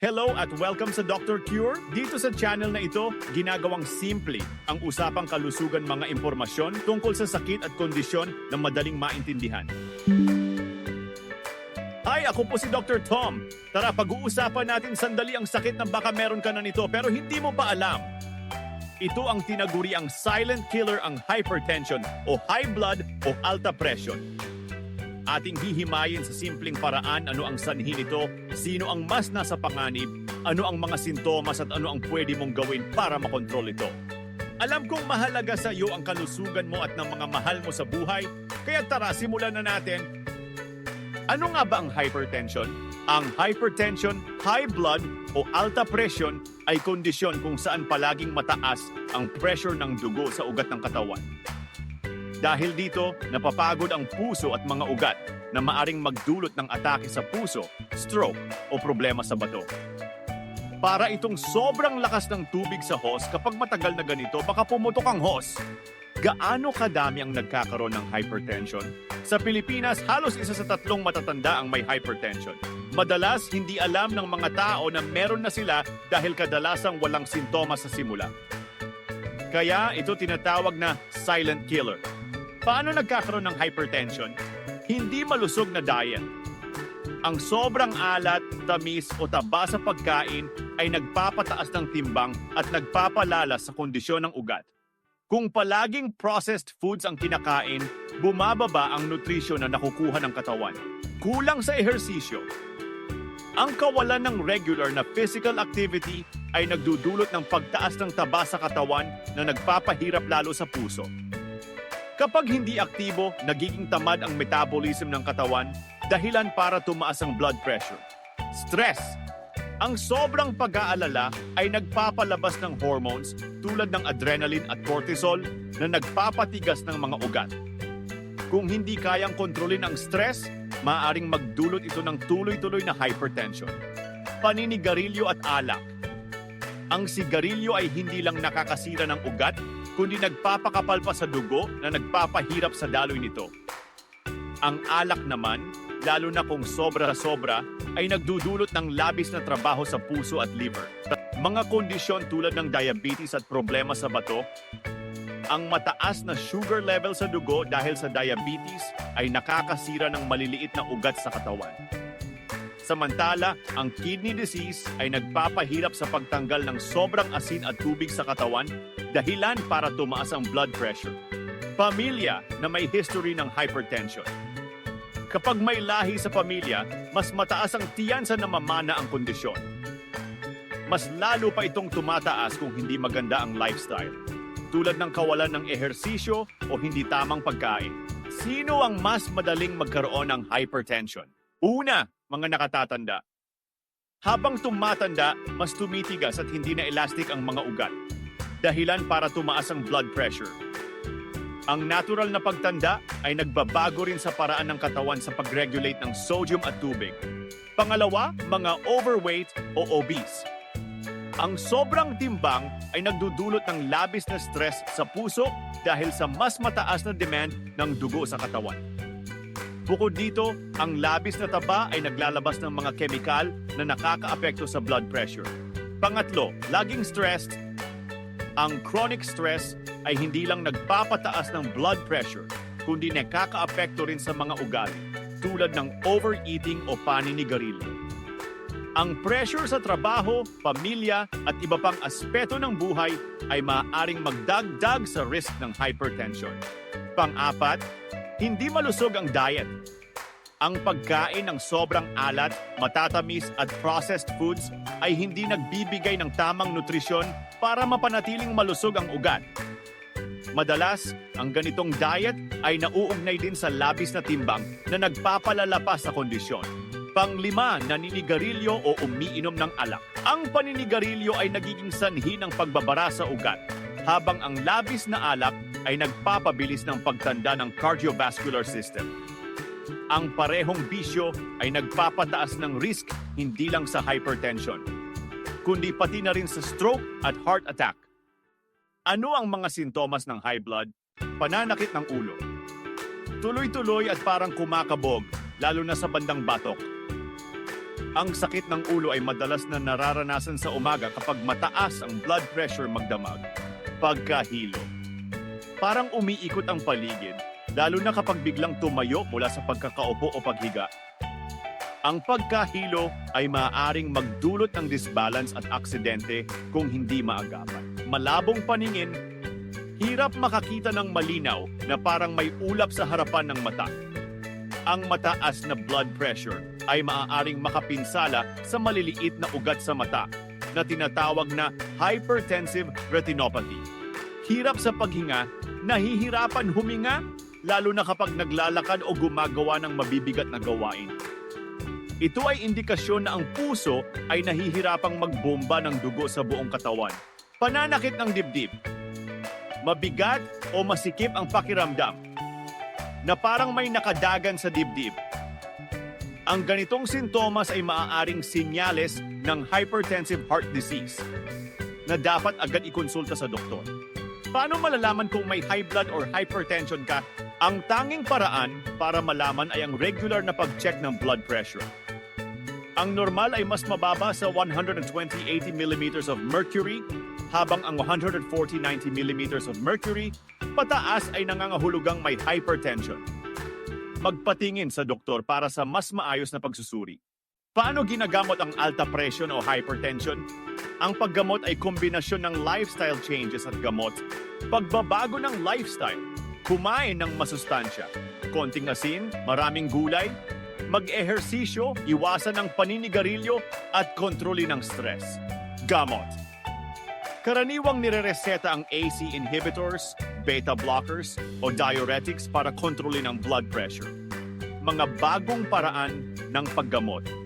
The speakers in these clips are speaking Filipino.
Hello at welcome sa Dr. Cure. Dito sa channel na ito, ginagawang simple ang usapang kalusugan mga impormasyon tungkol sa sakit at kondisyon na madaling maintindihan. Hi, ako po si Dr. Tom. Tara, pag-uusapan natin sandali ang sakit na baka meron ka na nito pero hindi mo pa alam. Ito ang tinaguri ang silent killer ang hypertension o high blood o alta pressure. Ating hihimayin sa simpleng paraan ano ang sanhi nito, sino ang mas nasa panganib, ano ang mga sintomas at ano ang pwede mong gawin para makontrol ito. Alam kong mahalaga sa iyo ang kalusugan mo at ng mga mahal mo sa buhay, kaya tara simulan na natin. Ano nga ba ang hypertension? Ang hypertension, high blood o alta presyon ay kondisyon kung saan palaging mataas ang pressure ng dugo sa ugat ng katawan. Dahil dito, napapagod ang puso at mga ugat na maaring magdulot ng atake sa puso, stroke o problema sa bato. Para itong sobrang lakas ng tubig sa hose kapag matagal na ganito, baka pumutok ang hose. Gaano kadami ang nagkakaroon ng hypertension? Sa Pilipinas, halos isa sa tatlong matatanda ang may hypertension. Madalas, hindi alam ng mga tao na meron na sila dahil kadalasang walang sintomas sa simula. Kaya ito tinatawag na silent killer. Paano nagkakaroon ng hypertension? Hindi malusog na diet. Ang sobrang alat, tamis o taba sa pagkain ay nagpapataas ng timbang at nagpapalala sa kondisyon ng ugat. Kung palaging processed foods ang kinakain, bumababa ang nutrisyon na nakukuha ng katawan. Kulang sa ehersisyo. Ang kawalan ng regular na physical activity ay nagdudulot ng pagtaas ng taba sa katawan na nagpapahirap lalo sa puso. Kapag hindi aktibo, nagiging tamad ang metabolism ng katawan, dahilan para tumaas ang blood pressure. Stress. Ang sobrang pag-aalala ay nagpapalabas ng hormones tulad ng adrenaline at cortisol na nagpapatigas ng mga ugat. Kung hindi kayang kontrolin ang stress, maaaring magdulot ito ng tuloy-tuloy na hypertension. Paninigarilyo at alak. Ang sigarilyo ay hindi lang nakakasira ng ugat, kundi nagpapakapal pa sa dugo na nagpapahirap sa daloy nito. Ang alak naman, lalo na kung sobra-sobra, ay nagdudulot ng labis na trabaho sa puso at liver. Mga kondisyon tulad ng diabetes at problema sa bato, ang mataas na sugar level sa dugo dahil sa diabetes ay nakakasira ng maliliit na ugat sa katawan. Samantala, ang kidney disease ay nagpapahirap sa pagtanggal ng sobrang asin at tubig sa katawan, dahilan para tumaas ang blood pressure. Pamilya na may history ng hypertension. Kapag may lahi sa pamilya, mas mataas ang tiyansa na mamana ang kondisyon. Mas lalo pa itong tumataas kung hindi maganda ang lifestyle, tulad ng kawalan ng ehersisyo o hindi tamang pagkain. Sino ang mas madaling magkaroon ng hypertension? Una, mga nakatatanda. Habang tumatanda, mas tumitigas at hindi na elastic ang mga ugat. Dahilan para tumaas ang blood pressure. Ang natural na pagtanda ay nagbabago rin sa paraan ng katawan sa pag-regulate ng sodium at tubig. Pangalawa, mga overweight o obese. Ang sobrang timbang ay nagdudulot ng labis na stress sa puso dahil sa mas mataas na demand ng dugo sa katawan. Bukod dito, ang labis na taba ay naglalabas ng mga kemikal na nakakaapekto sa blood pressure. Pangatlo, laging stressed. Ang chronic stress ay hindi lang nagpapataas ng blood pressure, kundi nakakaapekto rin sa mga ugali, tulad ng overeating o paninigarilyo. Ang pressure sa trabaho, pamilya at iba pang aspeto ng buhay ay maaaring magdagdag sa risk ng hypertension. Pang-apat, hindi malusog ang diet. Ang pagkain ng sobrang alat, matatamis at processed foods ay hindi nagbibigay ng tamang nutrisyon para mapanatiling malusog ang ugat. Madalas, ang ganitong diet ay nauugnay din sa labis na timbang na nagpapalala pa sa kondisyon. Panglima, naninigarilyo o umiinom ng alak. Ang paninigarilyo ay nagiging sanhi ng pagbabara sa ugat, habang ang labis na alak ay nagpapabilis ng pagtanda ng cardiovascular system. Ang parehong bisyo ay nagpapataas ng risk hindi lang sa hypertension, kundi pati na rin sa stroke at heart attack. Ano ang mga sintomas ng high blood? Pananakit ng ulo. Tuloy-tuloy at parang kumakabog, lalo na sa bandang batok. Ang sakit ng ulo ay madalas na nararanasan sa umaga kapag mataas ang blood pressure magdamag. Pagkahilo. Parang umiikot ang paligid, lalo na kapag biglang tumayo mula sa pagkakaupo o paghiga. Ang pagkahilo ay maaaring magdulot ng disbalance at aksidente kung hindi maagapan. Malabong paningin, hirap makakita ng malinaw na parang may ulap sa harapan ng mata. Ang mataas na blood pressure ay maaaring makapinsala sa maliliit na ugat sa mata na tinatawag na hypertensive retinopathy. Hirap sa paghinga, nahihirapan huminga, lalo na kapag naglalakad o gumagawa ng mabibigat na gawain. Ito ay indikasyon na ang puso ay nahihirapang magbomba ng dugo sa buong katawan. Pananakit ng dibdib. Mabigat o masikip ang pakiramdam na parang may nakadagan sa dibdib. Ang ganitong sintomas ay maaaring sinyales ng hypertensive heart disease na dapat agad ikonsulta sa doktor. Paano malalaman kung may high blood or hypertension ka? Ang tanging paraan para malaman ay ang regular na pag-check ng blood pressure. Ang normal ay mas mababa sa 120-80 millimeters of mercury, habang ang 140-90 millimeters of mercury, pataas ay nangangahulugang may hypertension. Magpatingin sa doktor para sa mas maayos na pagsusuri. Paano ginagamot ang alta presyon o hypertension? Ang paggamot ay kombinasyon ng lifestyle changes at gamot. Pagbabago ng lifestyle, kumain ng masustansya, konting asin, maraming gulay, mag-ehersisyo, iwasan ng paninigarilyo at kontrolin ng stress. Gamot. Karaniwang nirereseta ang AC inhibitors, beta blockers, o diuretics para kontrolin ang blood pressure. Mga bagong paraan ng paggamot.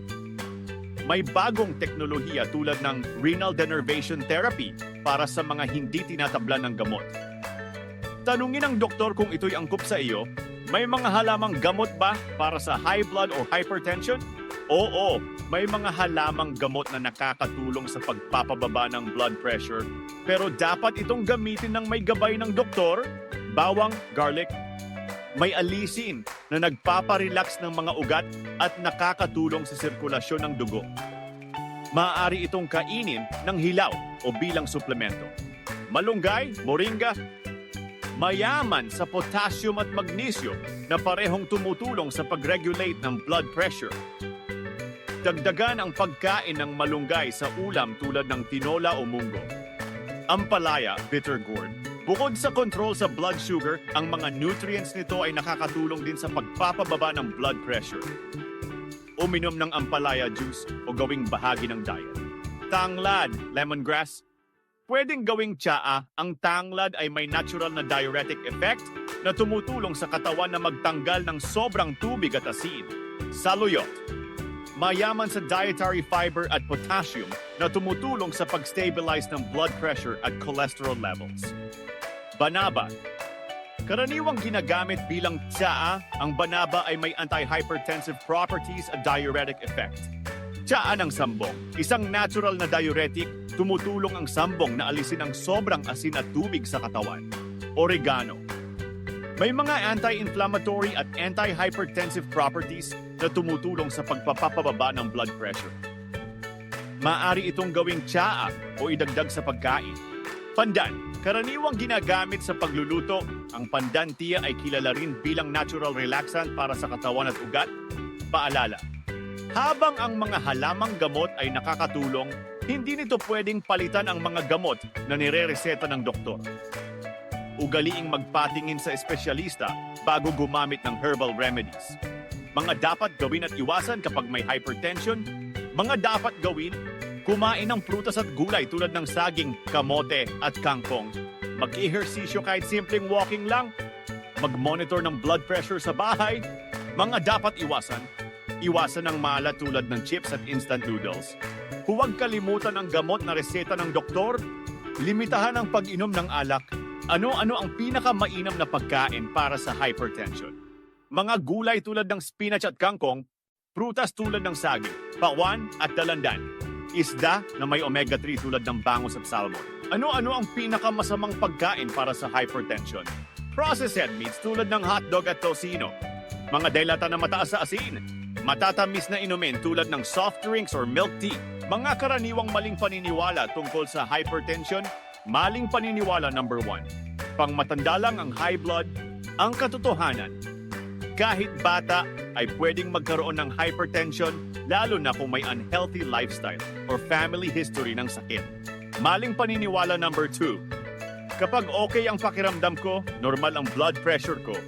May bagong teknolohiya tulad ng renal denervation therapy para sa mga hindi tinatablan ng gamot. Tanungin ang doktor kung ito'y angkop sa iyo may mga halamang gamot ba para sa high blood or hypertension? Oo, may mga halamang gamot na nakakatulong sa pagpapababa ng blood pressure. Pero dapat itong gamitin ng may gabay ng doktor, bawang, garlic. May alisin na nagpaparelax ng mga ugat at nakakatulong sa sirkulasyon ng dugo. Maaari itong kainin ng hilaw o bilang suplemento. Malunggay, moringa, mayaman sa potassium at magnesium na parehong tumutulong sa pag-regulate ng blood pressure. Dagdagan ang pagkain ng malunggay sa ulam tulad ng tinola o munggo. Ampalaya, bitter gourd. Bukod sa control sa blood sugar, ang mga nutrients nito ay nakakatulong din sa pagpapababa ng blood pressure. Uminom ng ampalaya juice o gawing bahagi ng diet. Tanglad, lemongrass, Pwedeng gawing tsaa, ang tanglad ay may natural na diuretic effect na tumutulong sa katawan na magtanggal ng sobrang tubig at asin. Saluyot. Mayaman sa dietary fiber at potassium na tumutulong sa pag-stabilize ng blood pressure at cholesterol levels. Banaba. Karaniwang ginagamit bilang tsaa, ang banaba ay may anti-hypertensive properties at diuretic effect. Tsaa ng sambong, isang natural na diuretic, tumutulong ang sambong na alisin ang sobrang asin at tubig sa katawan. Oregano. May mga anti-inflammatory at anti-hypertensive properties na tumutulong sa pagpapababa ng blood pressure. Maaari itong gawing tsaa o idagdag sa pagkain. Pandan, karaniwang ginagamit sa pagluluto, ang pandan tiya ay kilala rin bilang natural relaxant para sa katawan at ugat. Paalala, habang ang mga halamang gamot ay nakakatulong, hindi nito pwedeng palitan ang mga gamot na nirereseta ng doktor. Ugaliing magpatingin sa espesyalista bago gumamit ng herbal remedies. Mga dapat gawin at iwasan kapag may hypertension, mga dapat gawin, kumain ng prutas at gulay tulad ng saging, kamote at kangkong. Mag-ehersisyo kahit simpleng walking lang, mag-monitor ng blood pressure sa bahay, mga dapat iwasan, Iwasan ang maalat tulad ng chips at instant noodles. Huwag kalimutan ang gamot na reseta ng doktor. Limitahan ang pag-inom ng alak. Ano-ano ang pinakamainam na pagkain para sa hypertension? Mga gulay tulad ng spinach at kangkong, prutas tulad ng saging, pawan at dalandan, isda na may omega-3 tulad ng bangus at salmon. Ano-ano ang pinakamasamang pagkain para sa hypertension? Processed meats tulad ng hotdog at tocino, mga delata na mataas sa asin, matatamis na inumin tulad ng soft drinks or milk tea, mga karaniwang maling paniniwala tungkol sa hypertension, maling paniniwala number one. Pangmatanda lang ang high blood, ang katotohanan. Kahit bata ay pwedeng magkaroon ng hypertension lalo na kung may unhealthy lifestyle or family history ng sakit. Maling paniniwala number two. Kapag okay ang pakiramdam ko, normal ang blood pressure ko.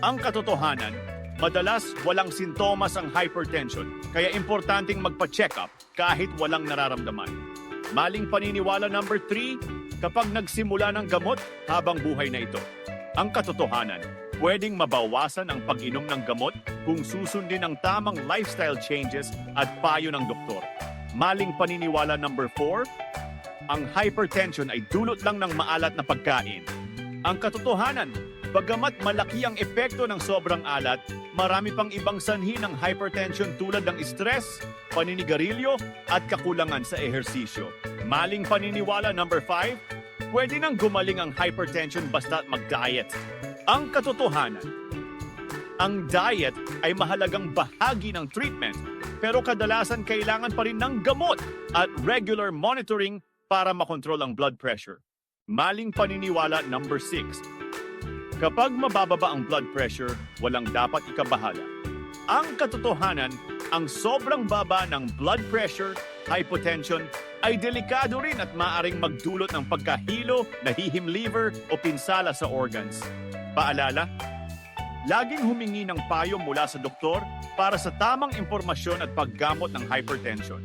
Ang katotohanan, madalas walang sintomas ang hypertension, kaya importanteng magpa-check up kahit walang nararamdaman. Maling paniniwala number 3, kapag nagsimula ng gamot habang buhay na ito. Ang katotohanan, pwedeng mabawasan ang pag-inom ng gamot kung susundin ang tamang lifestyle changes at payo ng doktor. Maling paniniwala number 4, ang hypertension ay dulot lang ng maalat na pagkain. Ang katotohanan, bagamat malaki ang epekto ng sobrang alat, marami pang ibang sanhi ng hypertension tulad ng stress, paninigarilyo at kakulangan sa ehersisyo. Maling paniniwala number 5, pwede nang gumaling ang hypertension basta't mag-diet. Ang katotohanan, ang diet ay mahalagang bahagi ng treatment pero kadalasan kailangan pa rin ng gamot at regular monitoring para makontrol ang blood pressure. Maling paniniwala number 6. Kapag mabababa ang blood pressure, walang dapat ikabahala. Ang katotohanan, ang sobrang baba ng blood pressure, hypotension, ay delikado rin at maaring magdulot ng pagkahilo, nahihim liver o pinsala sa organs. Paalala, laging humingi ng payo mula sa doktor para sa tamang impormasyon at paggamot ng hypertension.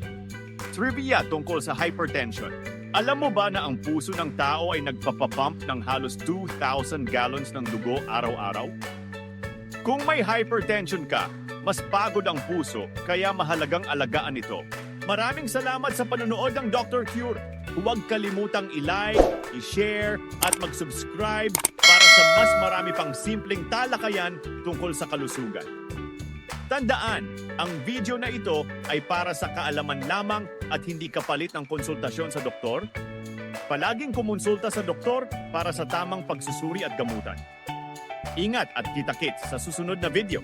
Trivia tungkol sa hypertension. Alam mo ba na ang puso ng tao ay nagpapapump ng halos 2,000 gallons ng dugo araw-araw? Kung may hypertension ka, mas pagod ang puso kaya mahalagang alagaan ito. Maraming salamat sa panonood ng Dr. Cure. Huwag kalimutang i-like, i-share at mag-subscribe sa mas marami pang simpleng talakayan tungkol sa kalusugan. Tandaan, ang video na ito ay para sa kaalaman lamang at hindi kapalit ng konsultasyon sa doktor. Palaging kumonsulta sa doktor para sa tamang pagsusuri at gamutan. Ingat at kita-kits sa susunod na video.